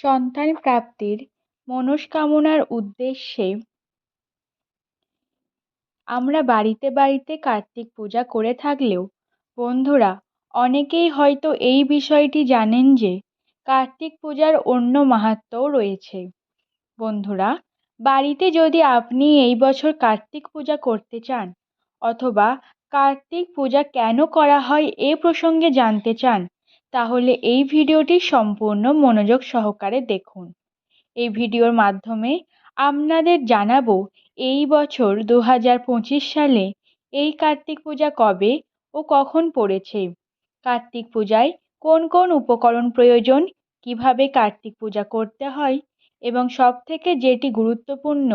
সন্তান প্রাপ্তির মনস্কামনার উদ্দেশ্যে আমরা বাড়িতে বাড়িতে কার্তিক পূজা করে থাকলেও, বন্ধুরা, অনেকেই হয়তো এই বিষয়টি জানেন যে, কার্তিক পূজার অন্য মাহাত্ম্যও রয়েছে। বন্ধুরা, বাড়িতে যদি আপনি এই বছর কার্তিক পূজা করতে চান, অথবা কার্তিক পূজা কেন করা হয় এ প্রসঙ্গে জানতে চান তাহলে এই ভিডিওটি সম্পূর্ণ মনোযোগ সহকারে দেখুন। এই ভিডিওর মাধ্যমে আপনাদের জানাব, এই বছর দু হাজার পঁচিশ সালে এই কার্তিক পূজা কবে ও কখন পড়েছে? কার্তিক পূজায় কোন কোন উপকরণ প্রয়োজন? কীভাবে কার্তিক পূজা করতে হয়? এবং সবথেকে যেটি গুরুত্বপূর্ণ,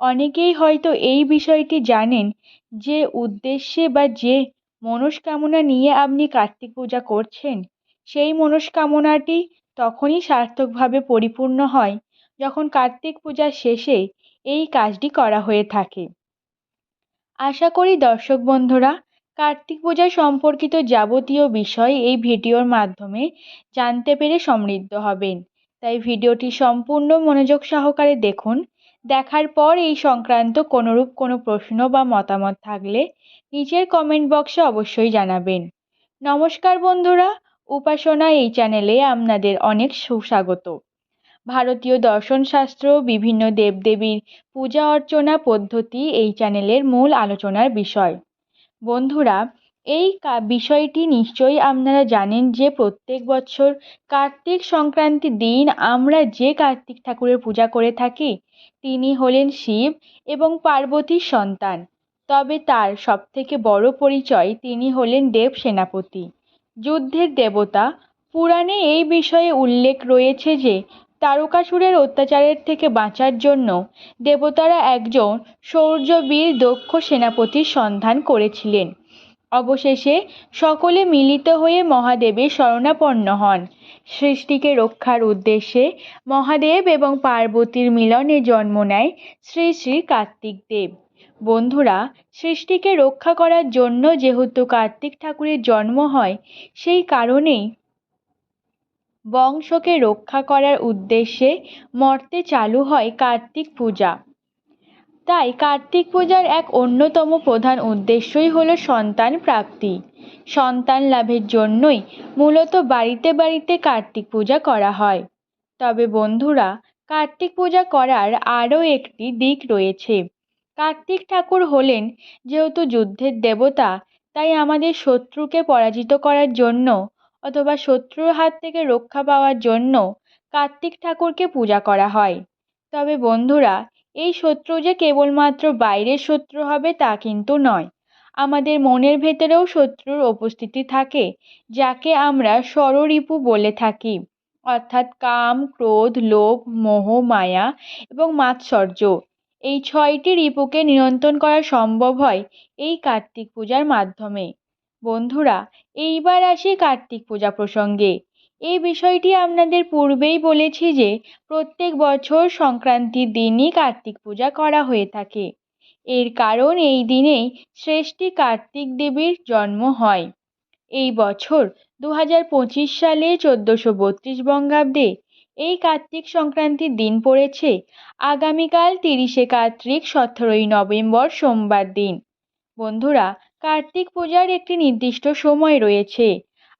অনেকেই হয়তো এই বিষয়টি জানেন যে উদ্দেশ্যে বা যে মনস্কামনা নিয়ে আপনি কার্তিক পূজা করছেন সেই মনস্কামনাটি তখনই সার্থকভাবে পরিপূর্ণ হয় যখন কার্তিক পূজার শেষে এই কাজটি করা হয়ে থাকে। আশা করি দর্শক বন্ধুরা, কার্তিক পূজা সম্পর্কিত যাবতীয় বিষয় এই ভিডিওর মাধ্যমে জানতে পেরে সমৃদ্ধ হবেন। তাই ভিডিওটি সম্পূর্ণ মনোযোগ সহকারে দেখুন। দেখার পর এই সংক্রান্ত কোনোরূপ কোনো প্রশ্ন বা মতামত থাকলে নিচের কমেন্ট বক্সে অবশ্যই জানাবেন। নমস্কার বন্ধুরা উপাসনা এই চ্যানেলে আপনাদের অনেক সুস্বাগত। ভারতীয় দর্শনশাস্ত্র, বিভিন্ন দেবদেবীর পূজা অর্চনা পদ্ধতি এই চ্যানেলের মূল আলোচনার বিষয়। বন্ধুরা, এই বিষয়টি নিশ্চয়ই আপনারা জানেন যে প্রত্যেক বছর কার্তিক সংক্রান্তির দিন আমরা যে কার্তিক ঠাকুরের পূজা করে থাকি, তিনি হলেন শিব এবং পার্বতীর সন্তান। তবে তার সবথেকে বড় পরিচয় তিনি হলেন দেব সেনাপতি যুদ্ধের দেবতা। পুরাণে এই বিষয়ে উল্লেখ রয়েছে যে, তারকাসুরের অত্যাচারের থেকে বাঁচার জন্য দেবতারা একজন শৌর্যবীর দক্ষ সেনাপতির সন্ধান করেছিলেন। অবশেষে সকলে মিলিত হয়ে মহাদেবের শরণাপন্ন হন। সৃষ্টিকে রক্ষার উদ্দেশ্যে মহাদেব এবং পার্বতীর মিলনে জন্ম নেয় শ্রী শ্রী কার্তিক দেব। বন্ধুরা, সৃষ্টিকে রক্ষা করার জন্য যেহেতু কার্তিক ঠাকুরের জন্ম হয়, সেই কারণেই বংশকে রক্ষা করার উদ্দেশ্যে মর্তে চালু হয় কার্তিক পূজা। তাই কার্তিক পূজার এক অন্যতম প্রধান উদ্দেশ্যই হল সন্তান প্রাপ্তি। সন্তান লাভের জন্যই মূলত বাড়িতে বাড়িতে কার্তিক পূজা করা হয়। তবে বন্ধুরা, কার্তিক পূজা করার আরও একটি দিক রয়েছে। কার্তিক ঠাকুর হলেন যেহেতু যুদ্ধের দেবতা, তাই আমাদের শত্রুকে পরাজিত করার জন্য অথবা শত্রুর হাত থেকে রক্ষা পাওয়ার জন্য কার্তিক ঠাকুরকে পূজা করা হয়। তবে বন্ধুরা, এই শত্রু যে কেবলমাত্র বাইরের শত্রু হবে তা কিন্তু নয়। আমাদের মনের ভেতরেও শত্রুর উপস্থিতি থাকে, যাকে আমরা ষড়রিপু বলে থাকি। অর্থাৎ কাম, ক্রোধ, লোভ, মোহ, মায়া এবং মাৎসর্য। এই ছয়টি রিপুকে নিয়ন্ত্রণ করা সম্ভব হয় এই কার্তিক পূজার মাধ্যমে। বন্ধুরা, এইবার আসি কার্তিক পূজা প্রসঙ্গে। এই বিষয়টি আপনাদের পূর্বেই বলেছি যে, প্রত্যেক বছর সংক্রান্তির দিনই কার্তিক পূজা করা হয়ে থাকে। এর কারণ এই দিনেই শ্রেষ্ঠী কার্তিক দেবীর জন্ম হয়। এই বছর দু হাজার পঁচিশ সালে চোদ্দোশো বত্রিশ বঙ্গাব্দে এই কার্তিক সংক্রান্তির দিন পড়েছে। আগামীকাল তিরিশে কার্তিক, সতেরোই নভেম্বর সোমবার দিন। বন্ধুরা, কার্তিক পূজার একটি নির্দিষ্ট সময় রয়েছে।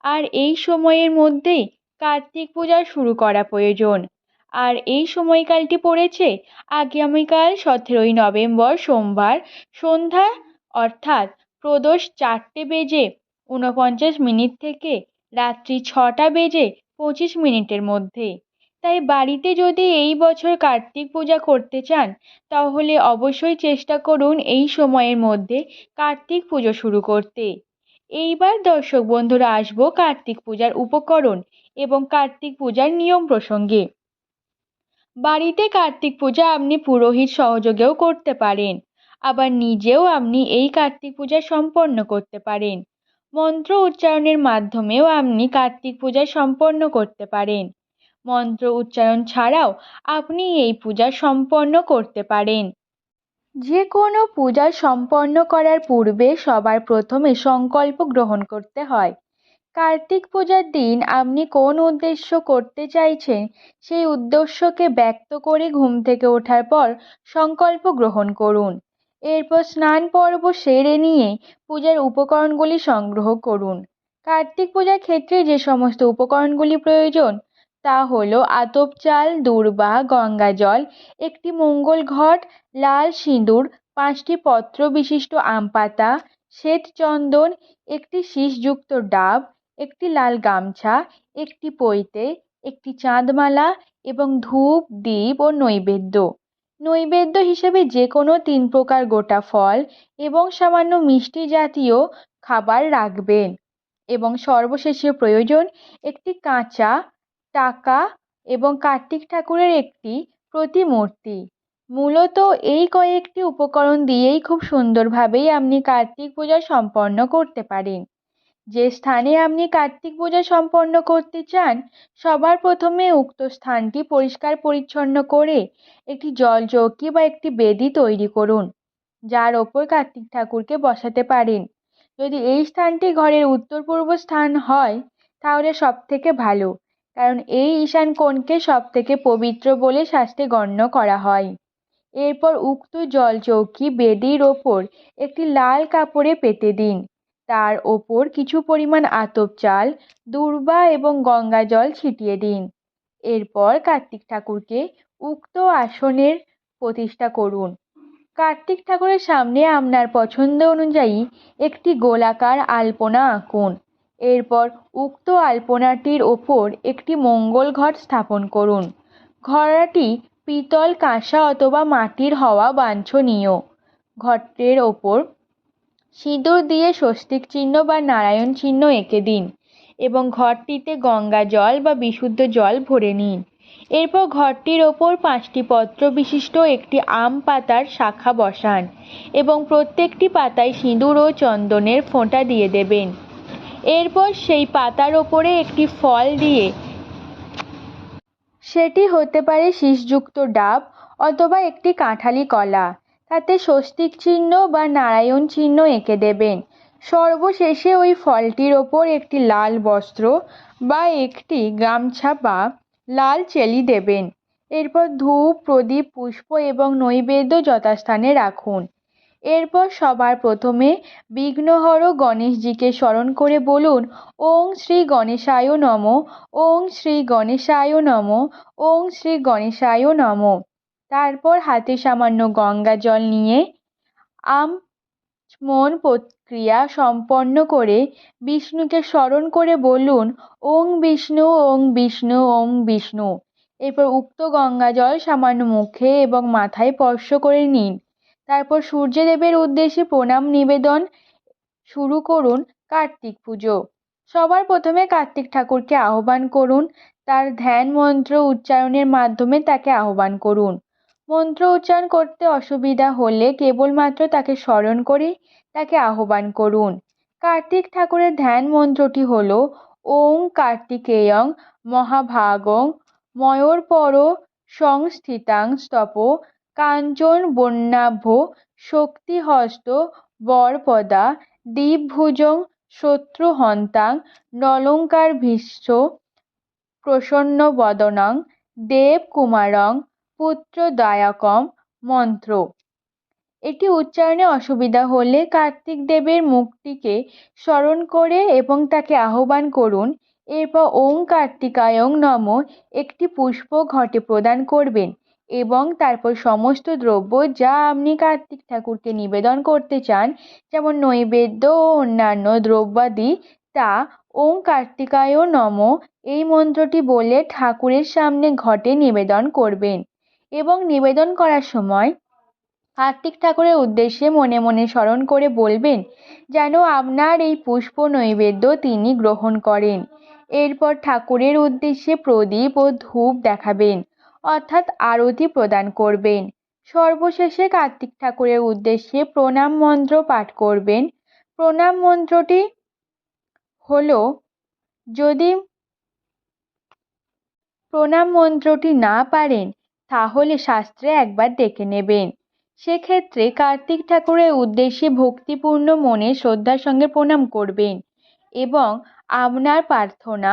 আর এই সময়ের মধ্যেই কার্তিক পূজা শুরু করা প্রয়োজন। আর এই সময়কালটি পড়েছে আগামীকাল সতেরোই নভেম্বর সোমবার সন্ধ্যা, অর্থাৎ প্রদোষ চারটে বেজে ঊনপঞ্চাশ মিনিট থেকে রাত্রি ছটা বেজে পঁচিশ মিনিটের মধ্যে। তাই বাড়িতে যদি এই বছর কার্তিক পূজা করতে চান, তাহলে অবশ্যই চেষ্টা করুন এই সময়ের মধ্যে কার্তিক পুজো শুরু করতে। এইবার দর্শক বন্ধুরা, আসব কার্তিক পূজার উপকরণ এবং কার্তিক পূজার নিয়ম প্রসঙ্গে। বাড়িতে কার্তিক পূজা আপনি পুরোহিত সহযোগেও করতে পারেন, আবার নিজেও আপনি এই কার্তিক পূজা সম্পন্ন করতে পারেন। মন্ত্র উচ্চারণের মাধ্যমেও আপনি কার্তিক পূজা সম্পন্ন করতে পারেন। মন্ত্র উচ্চারণ ছাড়াও আপনি এই পূজা সম্পন্ন করতে পারেন। যে কোনো পূজা সম্পন্ন করার পূর্বে সবার প্রথমে সংকল্প গ্রহণ করতে হয়। কার্তিক পূজার দিন আপনি কোন উদ্দেশ্য করতে চাইছেন সেই উদ্দেশ্যকে ব্যক্ত করে ঘুম থেকে ওঠার পর সংকল্প গ্রহণ করুন। এরপর স্নান পর্ব সেরে নিয়ে পূজার উপকরণগুলি সংগ্রহ করুন। কার্তিক পূজার ক্ষেত্রে যে সমস্ত উপকরণগুলি প্রয়োজন তা হলো আতপ চাল, দূর্বা, গঙ্গা জল, একটি মঙ্গল ঘট, লাল সিঁদুর, পাঁচটি পত্র বিশিষ্ট আম পাতা, শ্বেত চন্দন, একটি শীষযুক্ত ডাব, একটি লাল গামছা, একটি পৈতে, একটি চাঁদমালা এবং ধূপ দ্বীপ ও নৈবেদ্য। নৈবেদ্য হিসেবে যে কোনো তিন প্রকার গোটা ফল এবং সামান্য মিষ্টি জাতীয় খাবার রাখবেন। এবং সর্বশেষে প্রয়োজন একটি কাঁচা টাকা এবং কার্তিক ঠাকুরের একটি প্রতিমূর্তি। মূলত এই কয়েকটি উপকরণ দিয়েই খুব সুন্দরভাবেই আপনি কার্তিক পূজা সম্পন্ন করতে পারেন। যে স্থানে আপনি কার্তিক পূজা সম্পন্ন করতে চান, সবার প্রথমে উক্ত স্থানটি পরিষ্কার পরিচ্ছন্ন করে একটি জল চৌকি বা একটি বেদি তৈরি করুন, যার ওপর কার্তিক ঠাকুরকে বসাতে পারেন। যদি এই স্থানটি ঘরের উত্তর পূর্ব স্থান হয়, তাহলে সব থেকে ভালো। কারণ এই ঈশান কোণকে সব থেকে পবিত্র বলে শাস্ত্রে গণ্য করা হয়। এরপর উক্ত জল চৌকি বেদির ওপর একটি লাল কাপড়ে পেতে দিন। তার ওপর কিছু পরিমাণ আতপ চাল, দূর্বা এবং গঙ্গা জল ছিটিয়ে দিন। এরপর কার্তিক ঠাকুরকে উক্ত আসনের প্রতিষ্ঠা করুন। কার্তিক ঠাকুরের সামনে আপনার পছন্দ অনুযায়ী একটি গোলাকার আলপনা আঁকুন। এরপর উক্ত আলপনাটির ওপর একটি মঙ্গল ঘট স্থাপন করুন। ঘড়াটি পিতল কাঁসা অথবা মাটির হওয়া বাঞ্ছনীয়। ঘটের ওপর সিঁদুর দিয়ে স্বস্তিক চিহ্ন বা নারায়ণ চিহ্ন এঁকে দিন এবং ঘরটিতে গঙ্গা জল বা বিশুদ্ধ জল ভরে নিন। এরপর ঘরটির ওপর পাঁচটি পত্র বিশিষ্ট একটি আম পাতার শাখা বসান এবং প্রত্যেকটি পাতায় সিঁদুর ও চন্দনের ফোঁটা দিয়ে দেবেন। এরপর সেই পাতার ওপরে একটি ফল দিয়ে। সেটি হতে পারে শীষযুক্ত ডাব অথবা একটি কাঁঠালি কলা। তাতে স্বস্তিক চিহ্ন বা নারায়ণ চিহ্ন এঁকে দেবেন। সর্বশেষে ওই ফলটির ওপর একটি লাল বস্ত্র বা একটি গামছা বা লাল চেলি দেবেন। এরপর ধূপ, প্রদীপ, পুষ্প এবং নৈবেদ্য যথাস্থানে রাখুন। এরপর সবার প্রথমে বিঘ্নহর গণেশজিকে স্মরণ করে বলুন, ওং শ্রী গণেশায় নম, ওং শ্রী গণেশায় নম, ওং শ্রী গণেশায় নম। তারপর হাতে সামান্য গঙ্গা জল নিয়ে আমন প্রক্রিয়া সম্পন্ন করে বিষ্ণুকে স্মরণ করে বলুন, ওং বিষ্ণু ওং বিষ্ণু ওং বিষ্ণু। এরপর উক্ত গঙ্গা জল সামান্য মুখে এবং মাথায় স্পর্শ করে নিন। তারপর সূর্যদেবের উদ্দেশ্যে প্রণাম নিবেদন শুরু করুন কার্তিক পুজো। সবার প্রথমে কার্তিক ঠাকুরকে আহ্বান করুন। তার ধ্যান মন্ত্র উচ্চারণের মাধ্যমে তাকে আহ্বান করুন। মন্ত্র উচ্চারণ করতে অসুবিধা হলে কেবলমাত্র তাকে স্মরণ করে তাকে আহ্বান করুন। কার্তিক ঠাকুরের ধ্যান মন্ত্রটি হল, ওং কার্তিকেয়ং মহাভাগং ময়ূরপর সংস্থিতাং স্তপ কাঞ্চন বন্যাভ্য শক্তিহস্ত বরপদা দ্বিভুজং শত্রুহন্তাং নলঙ্কারভীষ্ম প্রসন্নবদনং দেবকুমারং পুত্রদায়কম মন্ত্র। এটি উচ্চারণে অসুবিধা হলে কার্তিক দেবের মুখটিকে স্মরণ করে এবং তাকে আহ্বান করুন, এরপর ওং কার্তিকায়ং নম একটি পুষ্প ঘটে প্রদান করবেন। এবং তারপর সমস্ত দ্রব্য যা আপনি কার্তিক ঠাকুরকে নিবেদন করতে চান, যেমন নৈবেদ্য ও অন্যান্য দ্রব্যাদি, তা ওম কার্তিকায় নম এই মন্ত্রটি বলে ঠাকুরের সামনে ঘটে নিবেদন করবেন। এবং নিবেদন করার সময় কার্তিক ঠাকুরের উদ্দেশ্যে মনে মনে স্মরণ করে বলবেন, যেন আপনার এই পুষ্প নৈবেদ্য তিনি গ্রহণ করেন। এরপর ঠাকুরের উদ্দেশ্যে প্রদীপ ও ধূপ দেখাবেন। অর্থাৎ আরতি প্রদান করবেন। সর্বশেষে কার্তিক ঠাকুরের উদ্দেশ্যে প্রণাম মন্ত্র পাঠ করবেন। প্রণাম মন্ত্রটি হল, যদি প্রণাম মন্ত্রটি না পারেন, তাহলে শাস্ত্রে একবার ডেকে নেবেন। সেক্ষেত্রে কার্তিক ঠাকুরের উদ্দেশ্যে ভক্তিপূর্ণ মনে শ্রদ্ধার সঙ্গে প্রণাম করবেন এবং আপনার প্রার্থনা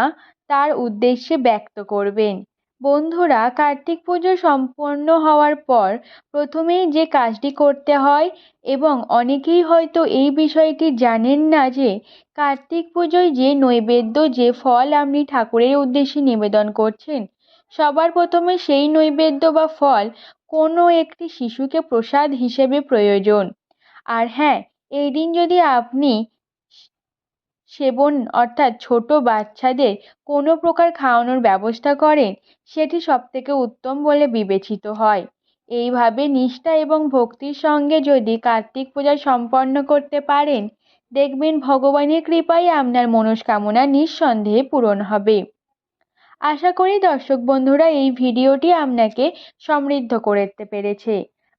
তার উদ্দেশ্যে ব্যক্ত করবেন। বন্ধুরা, কার্তিক পুজো সম্পন্ন হওয়ার পর প্রথমেই যে কাজটি করতে হয় এবং অনেকেই হয়তো এই বিষয়টি জানেন না যে কার্তিক পুজোয় যে নৈবেদ্য, যে ফল আপনি ঠাকুরের উদ্দেশ্যে নিবেদন করছেন, সবার প্রথমে সেই নৈবেদ্য বা ফল কোনো একটি শিশুকে প্রসাদ হিসেবে প্রয়োজন। আর হ্যাঁ এই দিন যদি আপনি সেবন অর্থাৎ ছোট বাচ্চাদের কোনো প্রকার খাওয়ানোর ব্যবস্থা করেন সেটি সবথেকে উত্তম বলে বিবেচিত হয়। এইভাবে নিষ্ঠা এবং ভক্তির সঙ্গে যদি কার্তিক পূজা সম্পন্ন করতে পারেন, দেখবেন ভগবানের কৃপায় আপনার মনস্কামনা নিঃসন্দেহে পূরণ হবে। আশা করি দর্শক বন্ধুরা, এই ভিডিওটি আপনাকে সমৃদ্ধ করতে পেরেছে।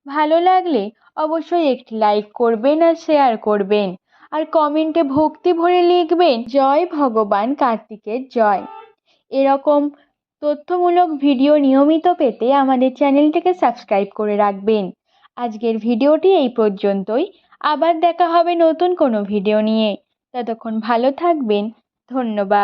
ভালো লাগলে অবশ্যই একটি লাইক করবেন আর শেয়ার করবেন। আর কমেন্টে ভক্তি ভরে লিখবেন, জয় ভগবান কার্তিকের জয়। এরকম তথ্যমূলক ভিডিও নিয়মিত পেতে আমাদের চ্যানেলটিকে সাবস্ক্রাইব করে রাখবেন। আজকের ভিডিওটি এই পর্যন্তই। আবার দেখা হবে নতুন কোনো ভিডিও নিয়ে। ততক্ষণ ভালো থাকবেন। ধন্যবাদ।